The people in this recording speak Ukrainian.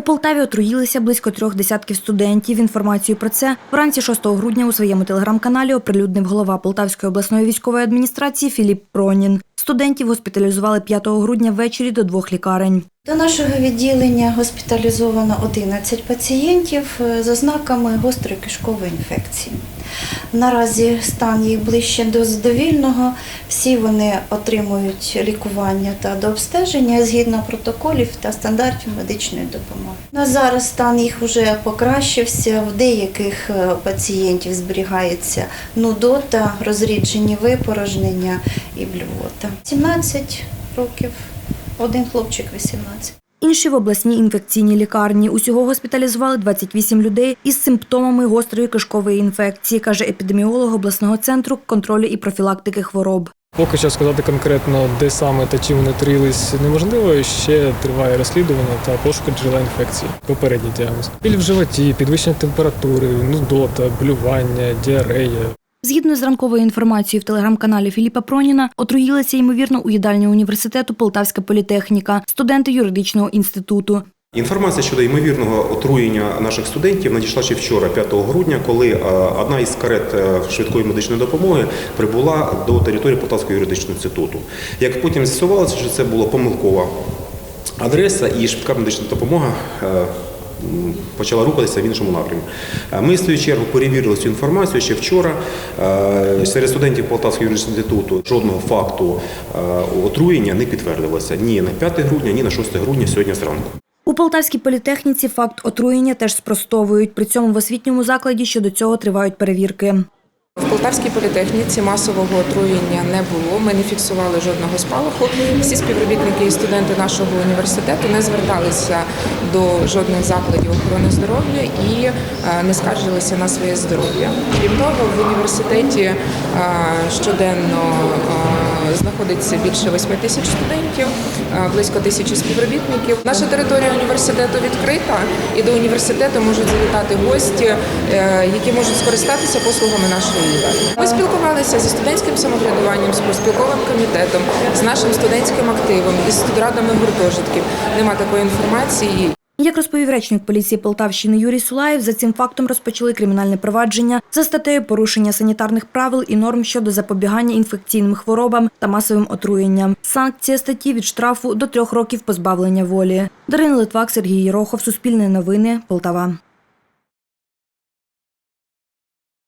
У Полтаві отруїлися близько трьох десятків студентів. Інформацію про це вранці 6 грудня у своєму телеграм-каналі оприлюднив голова Полтавської обласної військової адміністрації Філіп Пронін. Студентів госпіталізували 5 грудня ввечері до двох лікарень. До нашого відділення госпіталізовано 11 пацієнтів е, з ознаками гострої кишкової інфекції. Наразі стан їх ближче до задовільного. Всі вони отримують лікування та дообстеження згідно протоколів та стандартів медичної допомоги. На зараз стан їх вже покращився. В деяких е, пацієнтів зберігається нудота, розріджені випорожнення і блювота. 17 років. Один хлопчик 18. Інші в обласній інфекційній лікарні. Усього госпіталізували 28 людей із симптомами гострої кишкової інфекції, каже епідеміолог обласного центру контролю і профілактики хвороб. Поки що сказати конкретно, де саме та чим вони отруїлись, неможливо. Ще триває розслідування та пошук джерела інфекції. Попередній діагноз. Біль в животі, підвищення температури, нудота, блювання, діарея. Згідно з ранковою інформацією в телеграм-каналі Філіпа Проніна, отруїлися ймовірно у їдальні університету Полтавська політехніка, студенти юридичного інституту. Інформація щодо ймовірного отруєння наших студентів надійшла ще вчора, 5 грудня, коли е, одна із карет е, швидкої медичної допомоги прибула до території Полтавського юридичного інституту. Як потім з'ясувалося, що це була помилкова адреса і швидка медична допомога. Почала рухатися в іншому напрямку. Е, Ми, в свою чергу, перевірили цю інформацію ще вчора. Е, Серед студентів Полтавського юридичного інституту жодного факту е, отруєння не підтвердилося ні на 5 грудня, ні на 6 грудня сьогодні зранку. У Полтавській політехніці факт отруєння теж спростовують. При цьому в освітньому закладі щодо цього тривають перевірки. В Полтавській політехніці масового отруєння не було. Ми не фіксували жодного спалаху. Всі співробітники і студенти нашого університету не зверталися до жодних закладів охорони здоров'я і е, не скаржилися на своє здоров'я. Крім того, в університеті е, щоденно е, знаходиться більше 8 тисяч студентів, е, близько тисячі співробітників. Наша територія університету відкрита, і до університету можуть завітати гості, е, які можуть скористатися послугами нашої їдальні. Ми спілкувалися зі студентським самоврядуванням, з профспілковим комітетом, з нашим студентським активом, із студрадами гуртожитків. Нема такої інформації. Як розповів речник поліції Полтавщини Юрій Сулаєв, за цим фактом розпочали кримінальне провадження за статтею порушення санітарних правил і норм щодо запобігання інфекційним хворобам та масовим отруєнням. Санкція статті від штрафу до трьох років позбавлення волі. Дарина Литвак, Сергій Єрохов, Суспільне новини, Полтава.